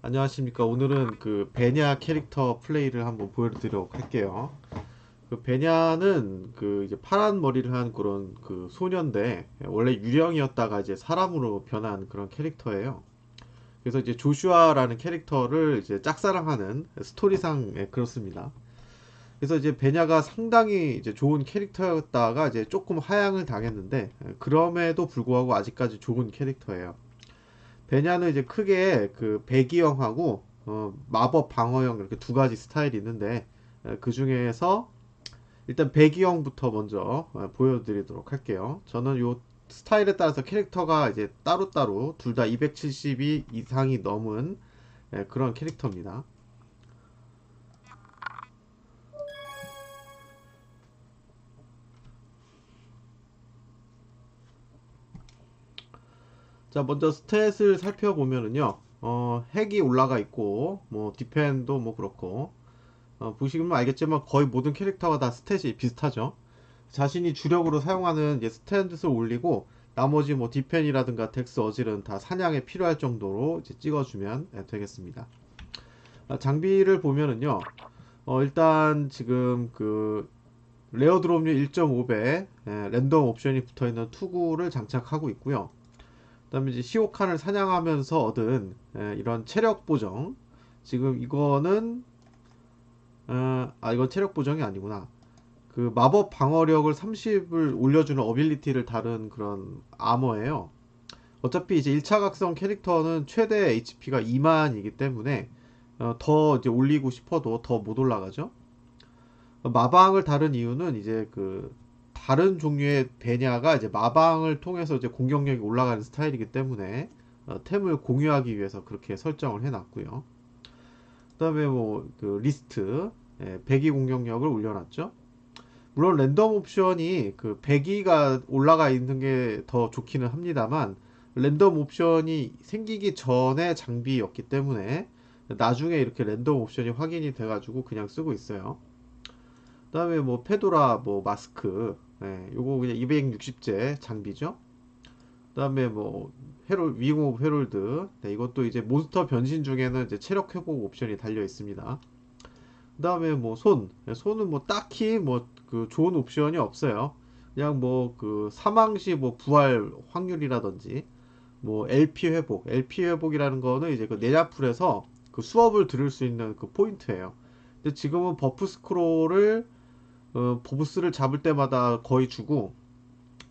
안녕하십니까. 오늘은 그 베냐 캐릭터 플레이를 한번 보여드리도록 할게요. 그 베냐는 그 이제 파란 머리를 한 그런 그 소년데 원래 유령이었다가 이제 사람으로 변한 그런 캐릭터예요. 그래서 이제 조슈아라는 캐릭터를 이제 짝사랑하는 스토리상 예, 그렇습니다. 그래서 이제 베냐가 상당히 이제 좋은 캐릭터였다가 이제 조금 하향을 당했는데 예, 그럼에도 불구하고 아직까지 좋은 캐릭터예요. 베냐는 이제 크게 그 배기형하고 어, 마법 방어형 이렇게 두 가지 스타일이 있는데 그 중에서 일단 배기형부터 먼저 어, 보여드리도록 할게요. 저는 요 스타일에 따라서 캐릭터가 이제 따로따로 둘 다 270이 이상이 넘은 예, 그런 캐릭터입니다. 자, 먼저 스탯을 살펴보면은요, 어, 핵이 올라가 있고, 뭐, 디펜도 뭐 그렇고, 어, 보시면 알겠지만 거의 모든 캐릭터가 다 스탯이 비슷하죠. 자신이 주력으로 사용하는 이제 스탯을 올리고, 나머지 뭐 디펜이라든가 덱스 어질은 다 사냥에 필요할 정도로 찍어주면 예, 되겠습니다. 아, 장비를 보면은요, 어, 일단 지금 그 레어 드롭률 1.5배 랜덤 옵션이 붙어 있는 투구를 장착하고 있고요. 그다음에 이제 시오칸을 사냥하면서 얻은 에, 이런 체력 보정. 지금 이거는 어, 아 이건 체력 보정이 아니구나. 그 마법 방어력을 30을 올려주는 어빌리티를 다룬 그런 아머예요. 어차피 이제 1차 각성 캐릭터는 최대 HP가 2만이기 때문에 어, 더 이제 올리고 싶어도 더 못 올라가죠. 마방을 다룬 이유는 이제 그 다른 종류의 베냐가 이제 마방을 통해서 이제 공격력이 올라가는 스타일이기 때문에 어, 템을 공유하기 위해서 그렇게 설정을 해놨고요. 그다음에 뭐 그 리스트 예, 배기 공격력을 올려놨죠. 물론 랜덤 옵션이 그 배기가 올라가 있는 게 더 좋기는 합니다만 랜덤 옵션이 생기기 전에 장비였기 때문에 나중에 이렇게 랜덤 옵션이 확인이 돼가지고 그냥 쓰고 있어요. 그 다음에 뭐 페도라 뭐 마스크 예, 요거 그냥 260제 장비죠. 그 다음에 뭐 헤롤 위공 헤롤드 네, 이것도 이제 몬스터 변신 중에는 이제 체력 회복 옵션이 달려 있습니다. 그 다음에 뭐 손, 예, 손은 뭐 딱히 뭐 그 좋은 옵션이 없어요. 그냥 뭐 그 사망 시 뭐 부활 확률이라든지 뭐 LP 회복, LP 회복이라는 거는 이제 그 내자풀에서 그 수업을 들을 수 있는 그 포인트예요. 근데 지금은 버프 스크롤을 어, 보스를 잡을 때마다 거의 주고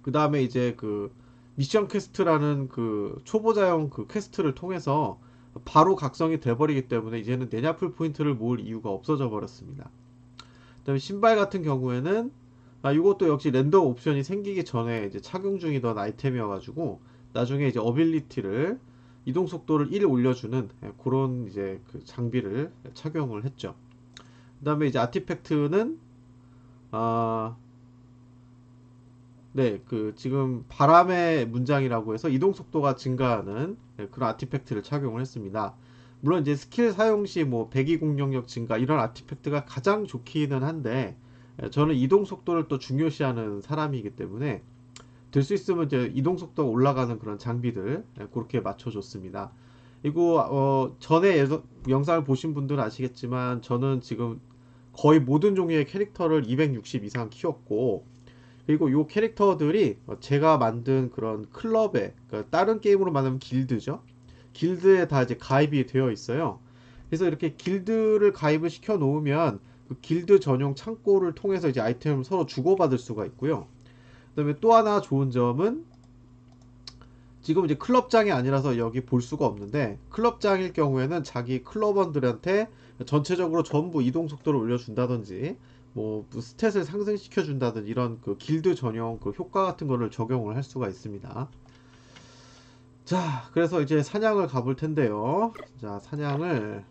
그 다음에 이제 그 미션 퀘스트라는 그 초보자용 그 퀘스트를 통해서 바로 각성이 돼버리기 때문에 이제는 내냐풀 포인트를 모을 이유가 없어져 버렸습니다. 그 다음에 신발 같은 경우에는 아 이것도 역시 랜덤 옵션이 생기기 전에 이제 착용 중이던 아이템이어가지고 나중에 이제 어빌리티를 이동 속도를 1 올려주는 예, 그런 이제 그 장비를 착용을 했죠. 그 다음에 이제 아티팩트는 아, 네, 그 지금 바람의 문장이라고 해서 이동 속도가 증가하는 네, 그런 아티팩트를 착용을 했습니다. 물론 이제 스킬 사용 시 뭐 배기 공격력 증가 이런 아티팩트가 가장 좋기는 한데 예, 저는 이동 속도를 또 중요시하는 사람이기 때문에 될 수 있으면 이제 이동 속도가 올라가는 그런 장비들 예, 그렇게 맞춰줬습니다. 이거 어, 전에 영상을 보신 분들은 아시겠지만 저는 지금 거의 모든 종류의 캐릭터를 260 이상 키웠고 그리고 요 캐릭터들이 어, 제가 만든 그런 클럽에 그러니까 다른 게임으로 말하면 길드죠. 길드에 다 이제 가입이 되어 있어요. 그래서 이렇게 길드를 가입을 시켜 놓으면 그 길드 전용 창고를 통해서 이제 아이템을 서로 주고받을 수가 있고요. 그 다음에 또 하나 좋은 점은 지금 이제 클럽장이 아니라서 여기 볼 수가 없는데 클럽장일 경우에는 자기 클럽원들한테 전체적으로 전부 이동 속도를 올려준다든지 뭐 스탯을 상승시켜 준다든지 이런 그 길드 전용 그 효과 같은 거를 적용을 할 수가 있습니다. 자, 그래서 이제 사냥을 가볼 텐데요. 자, 사냥을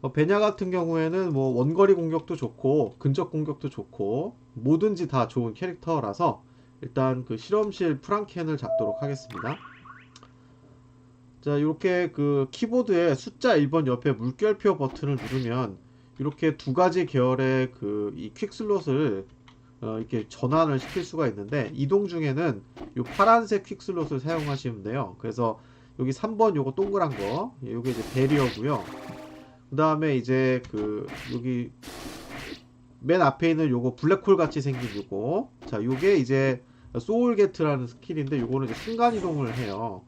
어, 베냐 같은 경우에는 뭐 원거리 공격도 좋고 근접 공격도 좋고 뭐든지 다 좋은 캐릭터라서 일단 그 실험실 프랑켄을 잡도록 하겠습니다. 자, 이렇게 그 키보드에 숫자 1번 옆에 물결표 버튼을 누르면 이렇게 두 가지 계열의 그 이 퀵슬롯을 어, 이렇게 전환을 시킬 수가 있는데 이동 중에는 이 파란색 퀵슬롯을 사용하시면 돼요. 그래서 여기 3번 요거 동그란 거 요게 이제 베리어고요. 그 다음에 이제 그 여기 맨 앞에 있는 요거 블랙홀 같이 생긴 요거. 자 요게 이제 소울게트라는 스킬인데 요거는 이제 순간이동을 해요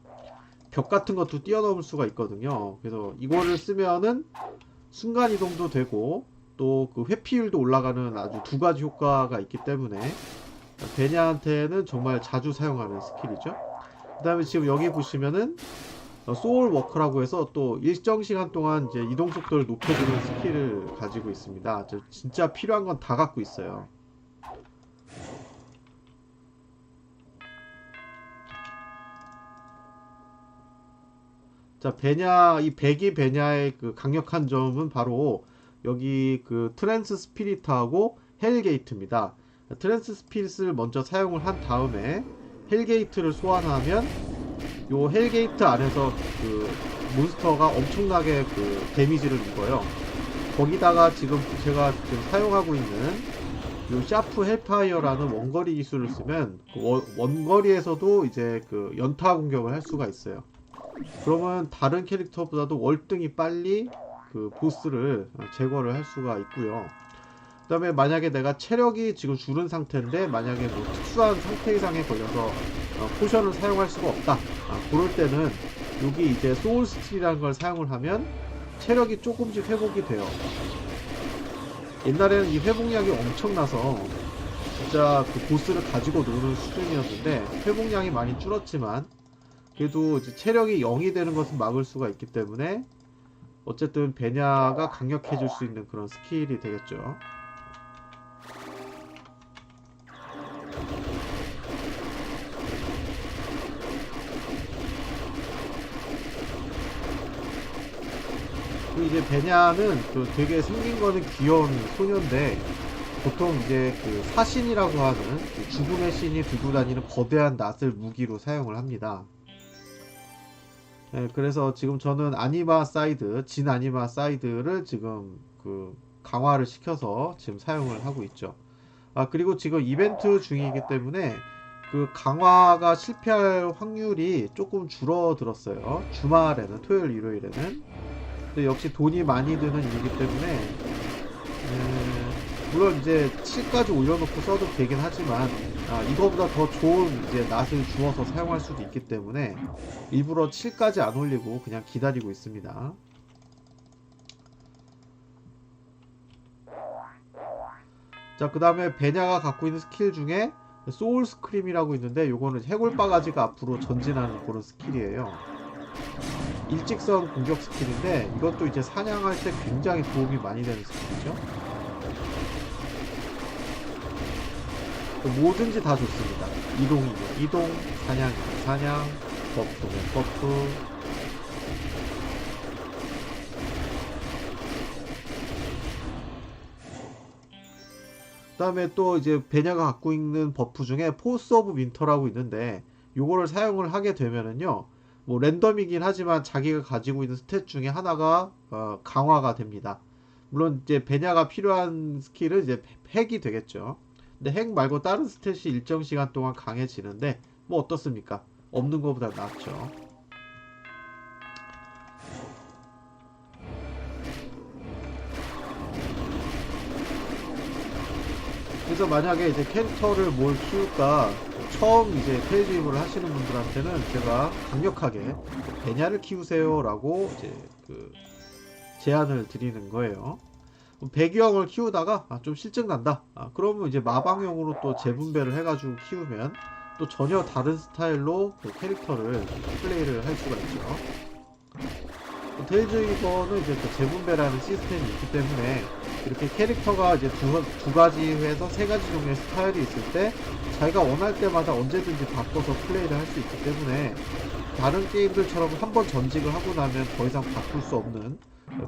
벽 같은 것도 뛰어넘을 수가 있거든요 그래서 이거를 쓰면은 순간 이동도 되고 또 그 회피율도 올라가는 아주 두 가지 효과가 있기 때문에 베냐한테는 정말 자주 사용하는 스킬이죠 그 다음에 지금 여기 보시면은 어, 소울 워커라고 해서 또 일정 시간 동안 이제 이동 속도를 높여주는 스킬을 가지고 있습니다. 저 진짜 필요한 건 다 갖고 있어요. 자, 베냐, 이 백이 베냐의 그 강력한 점은 바로 여기 그 트랜스 스피리트하고 헬게이트입니다. 트랜스 스피릿을 먼저 사용을 한 다음에 헬게이트를 소환하면 요 헬게이트 안에서 그 몬스터가 엄청나게 그 데미지를 입어요. 거기다가 지금 제가 지금 사용하고 있는 요 샤프 헬파이어라는 원거리 기술을 쓰면 그 원- 원거리에서도 이제 그 연타 공격을 할 수가 있어요. 그러면 다른 캐릭터보다도 월등히 빨리 그 보스를 제거를 할 수가 있고요. 그 다음에 만약에 내가 체력이 지금 줄은 상태인데 만약에 뭐 특수한 상태 이상에 걸려서 어, 포션을 사용할 수가 없다. 아, 그럴 때는 여기 이제 소울 스틸이라는 걸 사용을 하면 체력이 조금씩 회복이 돼요. 옛날에는 이 회복량이 엄청나서 진짜 그 보스를 가지고 노는 수준이었는데 회복량이 많이 줄었지만 그래도 이제 체력이 0이 되는 것은 막을 수가 있기 때문에 어쨌든 베냐가 강력해질 수 있는 그런 스킬이 되겠죠. 그 이제 베냐는 그 되게 생긴 거는 귀여운 소녀인데 보통 이제 그 사신이라고 하는 그 죽음의 신이 들고 다니는 거대한 낫을 무기로 사용을 합니다. 네, 그래서 지금 저는 아니마 사이드, 진 아니마 사이드를 지금 그 강화를 시켜서 지금 사용을 하고 있죠. 아, 그리고 지금 이벤트 중이기 때문에 그 강화가 실패할 확률이 조금 줄어들었어요. 주말에는, 토요일, 일요일에는. 근데 역시 돈이 많이 드는 일이기 때문에 에, 물론 이제 7까지 올려놓고 써도 되긴 하지만 아, 이거보다 더 좋은 이제 낫을 주어서 사용할 수도 있기 때문에 일부러 7까지 안 올리고 그냥 기다리고 있습니다. 자, 그 다음에 베냐가 갖고 있는 스킬 중에 소울 스크림이라고 있는데 요거는 해골 바가지가 앞으로 전진하는 그런 스킬이에요. 일직선 공격 스킬인데 이것도 이제 사냥할 때 굉장히 도움이 많이 되는 스킬이죠. 뭐든지 다 좋습니다. 이동이면 이동, 사냥이면 사냥, 버프면 버프. 그 다음에 또 이제 베냐가 갖고 있는 버프 중에 포스 오브 윈터라고 있는데 요거를 사용을 하게 되면은요. 뭐 랜덤이긴 하지만 자기가 가지고 있는 스탯 중에 하나가 어, 강화가 됩니다. 물론 이제 베냐가 필요한 스킬은 이제 핵이 되겠죠. 근데 핵 말고 다른 스탯이 일정 시간 동안 강해지는데 뭐 어떻습니까? 없는 것보다 낫죠. 그래서 만약에 이제 캐릭터를 뭘 키울까 처음 이제 페이지입을 하시는 분들한테는 제가 강력하게 베냐를 키우세요라고 이제 그 제안을 드리는 거예요. 배경을 키우다가 아, 좀 실증 난다. 아, 그러면 이제 마방용으로 또 재분배를 해가지고 키우면 또 전혀 다른 스타일로 그 캐릭터를 플레이를 할 수가 있죠. 데일즈 이거는 이제 그 재분배라는 시스템이 있기 때문에 이렇게 캐릭터가 이제 두, 두 가지에서 세 가지 종류의 스타일이 있을 때 자기가 원할 때마다 언제든지 바꿔서 플레이를 할 수 있기 때문에 다른 게임들처럼 한 번 전직을 하고 나면 더 이상 바꿀 수 없는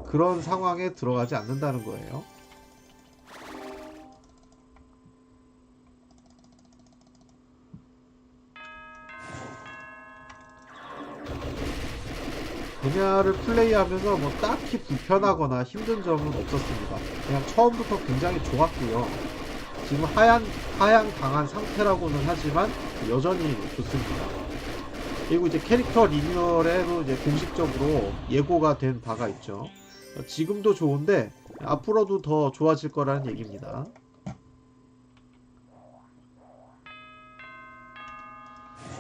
그런 상황에 들어가지 않는다는 거예요. 분야를 플레이하면서 뭐 딱히 불편하거나 힘든 점은 없었습니다. 그냥 처음부터 굉장히 좋았고요. 지금 하향, 하향 당한 상태라고는 하지만 여전히 좋습니다. 그리고 이제 캐릭터 리뉴얼에도 이제 공식적으로 예고가 된 바가 있죠. 어, 지금도 좋은데 앞으로도 더 좋아질 거라는 얘기입니다.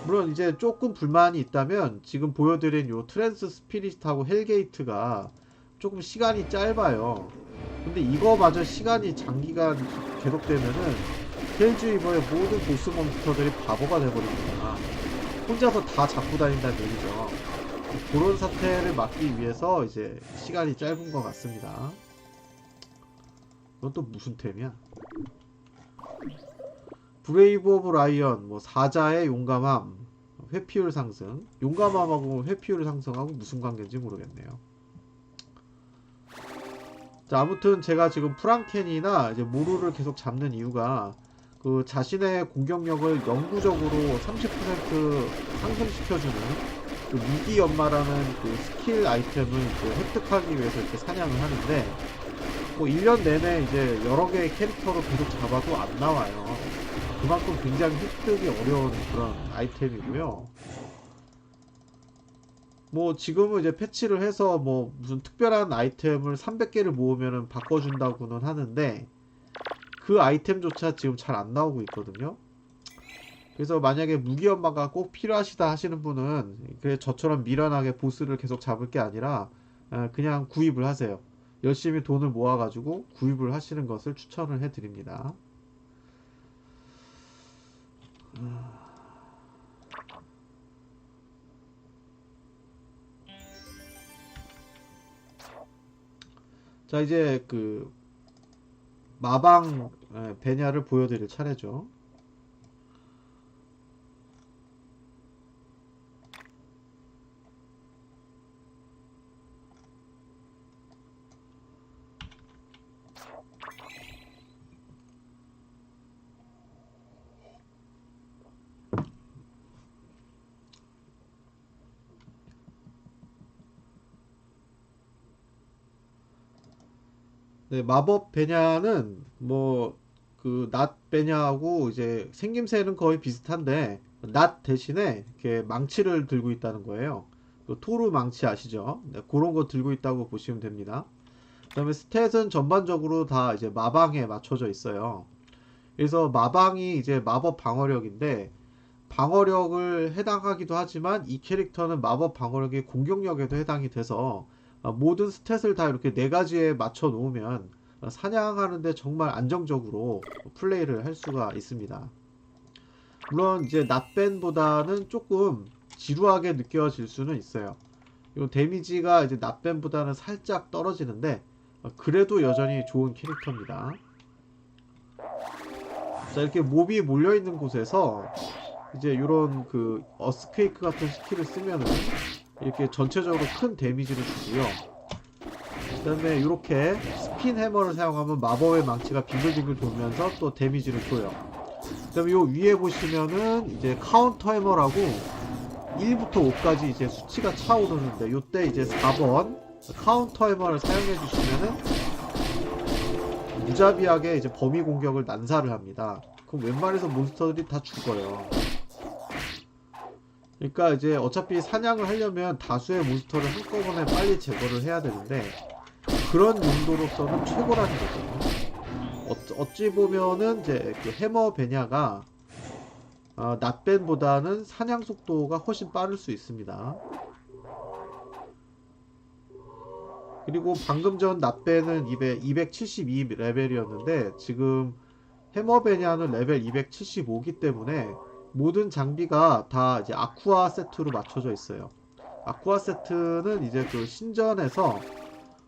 물론 이제 조금 불만이 있다면 지금 보여드린 요 트랜스 스피릿하고 헬게이트가 조금 시간이 짧아요. 근데 이거마저 시간이 장기간 계속되면은 헬즈이버의 모든 보스 몬스터들이 바보가 돼버립니다. 혼자서 다 잡고 다닌다는 얘기죠. 그런 사태를 막기 위해서 이제 시간이 짧은 것 같습니다. 이건 또 무슨 템이야? 브레이브 오브 라이언, 뭐 사자의 용감함, 회피율 상승. 용감함하고 회피율 상승하고 무슨 관계인지 모르겠네요. 자, 아무튼 제가 지금 프랑켄이나 이제 모루를 계속 잡는 이유가 그 자신의 공격력을 영구적으로 30% 상승시켜주는 그 무기 연마라는 그 스킬 아이템을 그 획득하기 위해서 이렇게 사냥을 하는데 뭐 1년 내내 이제 여러 개의 캐릭터로 계속 잡아도 안 나와요. 그만큼 굉장히 획득이 어려운 그런 아이템이고요. 뭐 지금은 이제 패치를 해서 뭐 무슨 특별한 아이템을 300개를 모으면은 바꿔준다고는 하는데 그 아이템조차 지금 잘 안 나오고 있거든요. 그래서 만약에 무기 연마가 꼭 필요하시다 하시는 분은 그래 저처럼 미련하게 보스를 계속 잡을 게 아니라 어, 그냥 구입을 하세요. 열심히 돈을 모아가지고 구입을 하시는 것을 추천을 해드립니다. 자 이제 그 마방 예, 베냐를 보여드릴 차례죠. 네, 마법 베냐는 뭐 그 낫 베냐하고 이제 생김새는 거의 비슷한데 낫 대신에 이렇게 망치를 들고 있다는 거예요. 그 토르 망치 아시죠? 네, 그런 거 들고 있다고 보시면 됩니다. 그 다음에 스탯은 전반적으로 다 이제 마방에 맞춰져 있어요. 그래서 마방이 이제 마법 방어력인데 방어력을 해당하기도 하지만 이 캐릭터는 마법 방어력이 공격력에도 해당이 돼서 어, 모든 스탯을 다 이렇게 네 가지에 맞춰 놓으면 어, 사냥하는데 정말 안정적으로 플레이를 할 수가 있습니다. 물론 이제 낫벤보다는 조금 지루하게 느껴질 수는 있어요. 이 데미지가 이제 낫벤보다는 살짝 떨어지는데 어, 그래도 여전히 좋은 캐릭터입니다. 자 이렇게 몹이 몰려 있는 곳에서 이제 이런 그 어스케이크 같은 스킬을 쓰면은 이렇게 전체적으로 큰 데미지를 주고요. 그 다음에 이렇게 스핀 해머를 사용하면 마법의 망치가 빙글빙글 돌면서 또 데미지를 줘요. 그 다음에 요 위에 보시면은 이제 카운터 해머라고 1부터 5까지 이제 수치가 차오르는데 요때 이제 4번 카운터 해머를 사용해 주시면은 무자비하게 이제 범위 공격을 난사를 합니다. 그럼 웬만해서 몬스터들이 다 죽어요. 그러니까 이제 어차피 사냥을 하려면 다수의 몬스터를 한꺼번에 빨리 제거를 해야 되는데 그런 용도로서는 최고라는 거죠. 어, 찌 보면은 이제 그 해머 베냐가 어, 낫벤보다는 사냥 속도가 훨씬 빠를 수 있습니다. 그리고 방금 전 낫벤은 272 레벨이었는데 지금 해머 베냐는 레벨 275기 때문에 모든 장비가 다 이제 아쿠아 세트로 맞춰져 있어요. 아쿠아 세트는 이제 그 신전에서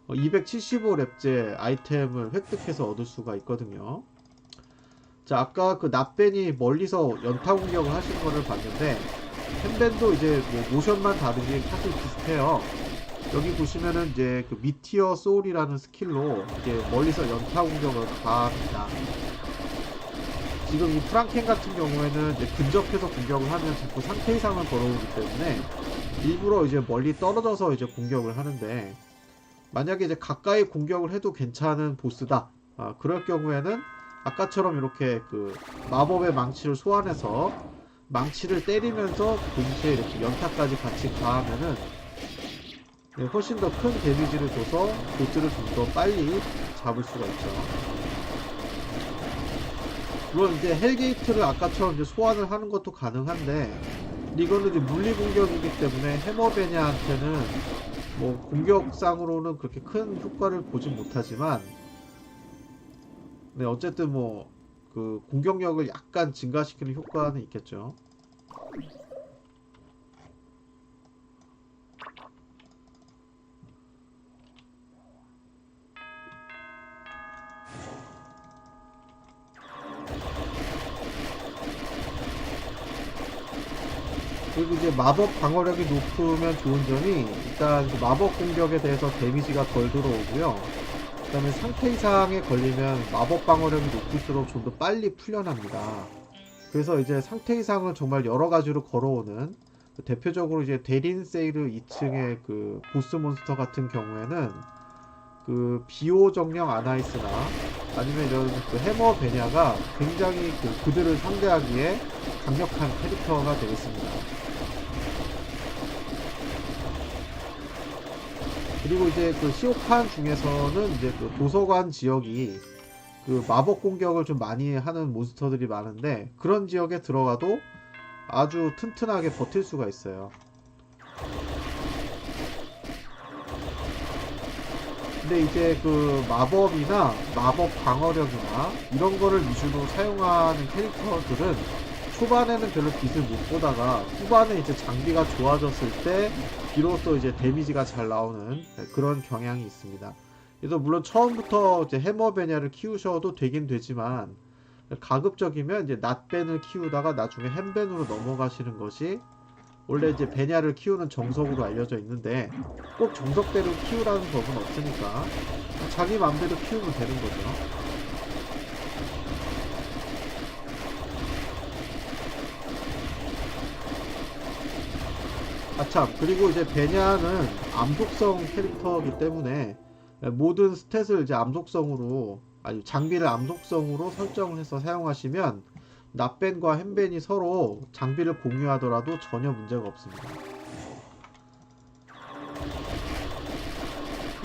275렙제 아이템을 획득해서 얻을 수가 있거든요. 자, 아까 그 납벤이 멀리서 연타 공격을 하신 거를 봤는데, 햄벤도 이제 뭐 모션만 다르지 사실 비슷해요. 여기 보시면은 이제 그 미티어 소울이라는 스킬로 이제 멀리서 연타 공격을 가합니다. 지금 이 프랑켄 같은 경우에는 근접해서 공격을 하면 자꾸 상태 이상을 걸어오기 때문에 일부러 이제 멀리 떨어져서 이제 공격을 하는데 만약에 이제 가까이 공격을 해도 괜찮은 보스다. 아, 그럴 경우에는 아까처럼 이렇게 그 마법의 망치를 소환해서 망치를 때리면서 동시에 이렇게 연타까지 같이 가하면은 네, 훨씬 더 큰 데미지를 줘서 보스를 좀 더 빨리 잡을 수가 있죠. 물론 이제 헬게이트를 아까처럼 이제 소환을 하는 것도 가능한데 이거는 이제 물리 공격이기 때문에 해머베냐한테는 뭐 공격상으로는 그렇게 큰 효과를 보진 못하지만 네 어쨌든 뭐 그 공격력을 약간 증가시키는 효과는 있겠죠. 마법 방어력이 높으면 좋은 점이 일단 그 마법 공격에 대해서 데미지가 덜 들어오고요. 그 다음에 상태 이상에 걸리면 마법 방어력이 높을수록 좀 더 빨리 풀려납니다. 그래서 이제 상태 이상을 정말 여러 가지로 걸어오는 그 대표적으로 이제 데린 세이르 2층의 그 보스 몬스터 같은 경우에는 그 비오 정령 아나이스나 아니면 이런 그 해머 베냐가 굉장히 그 그들을 상대하기에 강력한 캐릭터가 되겠습니다. 그리고 이제 그 시오칸 중에서는 이제 그 도서관 지역이 그 마법 공격을 좀 많이 하는 몬스터들이 많은데 그런 지역에 들어가도 아주 튼튼하게 버틸 수가 있어요. 근데 이제 그 마법이나 마법 방어력이나 이런 거를 위주로 사용하는 캐릭터들은 초반에는 별로 빛을 못 보다가 후반에 이제 장비가 좋아졌을 때 비로소 이제 데미지가 잘 나오는 그런 경향이 있습니다. 그래서 물론 처음부터 이제 해머 베냐를 키우셔도 되긴 되지만 가급적이면 이제 낫벤을 키우다가 나중에 햄벤으로 넘어가시는 것이 원래 이제 베냐를 키우는 정석으로 알려져 있는데 꼭 정석대로 키우라는 법은 없으니까 자기 마음대로 키우면 되는 거죠. 아참 그리고 이제 베냐는 암속성 캐릭터이기 때문에 모든 스탯을 이제 암속성으로 아니 장비를 암속성으로 설정을 해서 사용하시면 납벤과 햄벤이 서로 장비를 공유하더라도 전혀 문제가 없습니다.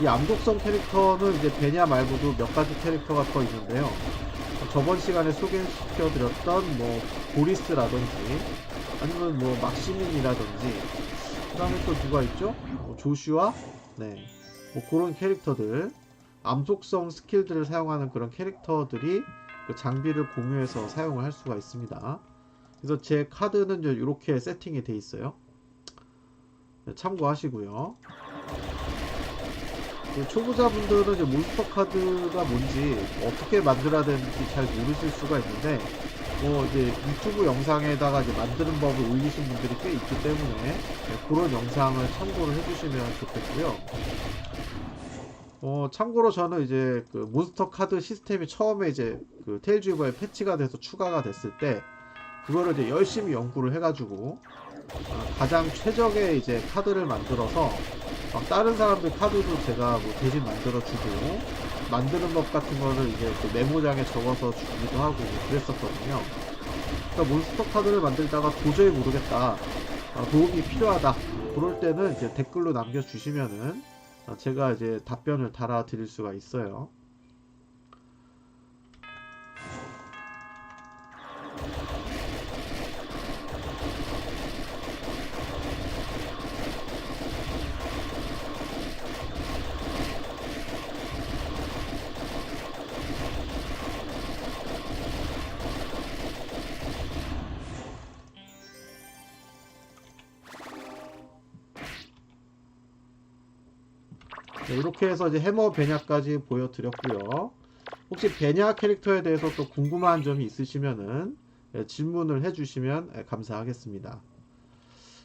이 암독성 캐릭터는 이제 베냐 말고도 몇 가지 캐릭터가 더 있는데요. 저번 시간에 소개시켜드렸던 뭐 보리스라든지 아니면 뭐 막시민이라든지 그 다음에 또 누가 있죠? 뭐 조슈아? 네. 뭐 그런 캐릭터들 암속성 스킬들을 사용하는 그런 캐릭터들이 그 장비를 공유해서 사용을 할 수가 있습니다. 그래서 제 카드는 이렇게 세팅이 돼 있어요. 네, 참고하시고요. 그 초보자분들은 몬스터 카드가 뭔지 어떻게 만들어야 되는지 잘 모르실 수가 있는데 뭐 이제 유튜브 영상에다가 이제 만드는 법을 올리신 분들이 꽤 있기 때문에 네, 그런 영상을 참고를 해주시면 좋겠고요. 어, 참고로 저는 이제 그 몬스터 카드 시스템이 처음에 이제 그 테일즈유버에 패치가 돼서 추가가 됐을 때 그거를 이제 열심히 연구를 해가지고 어, 가장 최적의 이제 카드를 만들어서 막 다른 사람들 카드도 제가 뭐 대신 만들어주고 만드는 법 같은 거를 이제 그 메모장에 적어서 주기도 하고 그랬었거든요. 그러니까 몬스터 카드를 만들다가 도저히 모르겠다. 어, 도움이 필요하다. 그럴 때는 이제 댓글로 남겨주시면은 어, 제가 이제 답변을 달아 드릴 수가 있어요. 네, 이렇게 해서 이제 해머 베냐까지 보여드렸고요. 혹시 베냐 캐릭터에 대해서 또 궁금한 점이 있으시면은 예, 질문을 해주시면 예, 감사하겠습니다.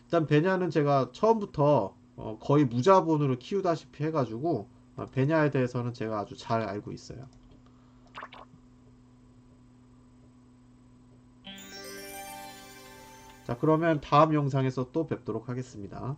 일단 베냐는 제가 처음부터 어, 거의 무자본으로 키우다시피 해가지고 어, 베냐에 대해서는 제가 아주 잘 알고 있어요. 자 그러면 다음 영상에서 또 뵙도록 하겠습니다.